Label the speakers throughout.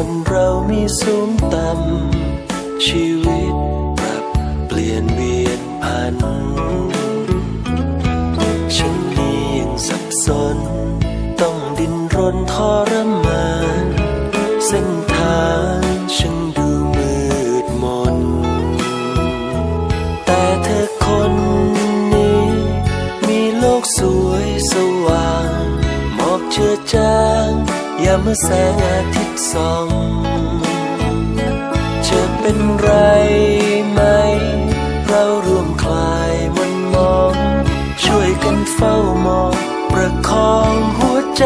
Speaker 1: คนเรามีสูงต่ำชีวิตปรับเปลี่ยนเวียนพัน ฉันนี้ยังสับสน ต้องดิ้นรนทรมาน เส้นทางฉันดูมืดมน แต่เธอคนนี้ มีโลกสวยสว่างหมอกเชื่อจาง ยามเมื่อแสงอาทิตย์ส่องจะเป็นไรไหม เราร่วมคลายมันมอง ช่วยกันเฝ้ามอง ประคองหัวใจ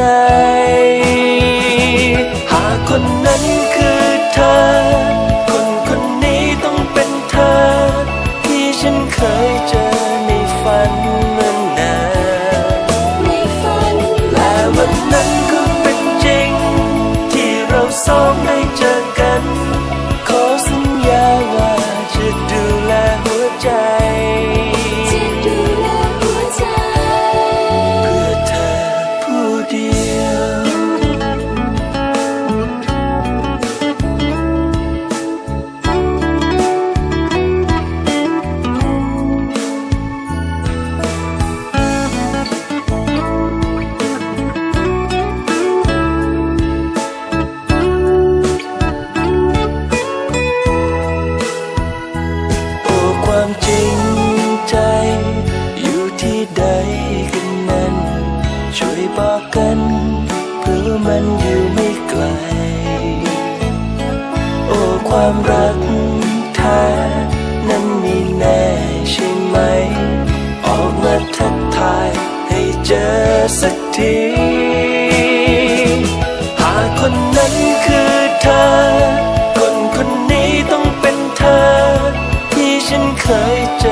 Speaker 1: มันอยู่ไม่ไกล โอ้ความรักแท้นั้นมีแน่ใช่ไหม ออกมาทักทายให้เจอสักที หาคนนั้นคือเธอ คนคนนี้ต้องเป็นเธอ ที่ฉันเคยเจอ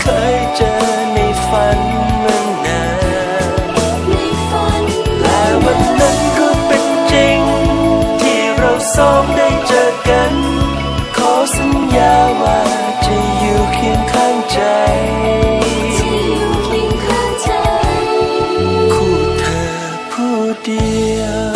Speaker 1: เคยเจอในฝันมันนานและวันนั้นก็เป็นจริง ที่เราสองได้เจอกัน ขอสัญญาว่าจะอยู่เคียงข้างใจคู่เธอผู้เดียว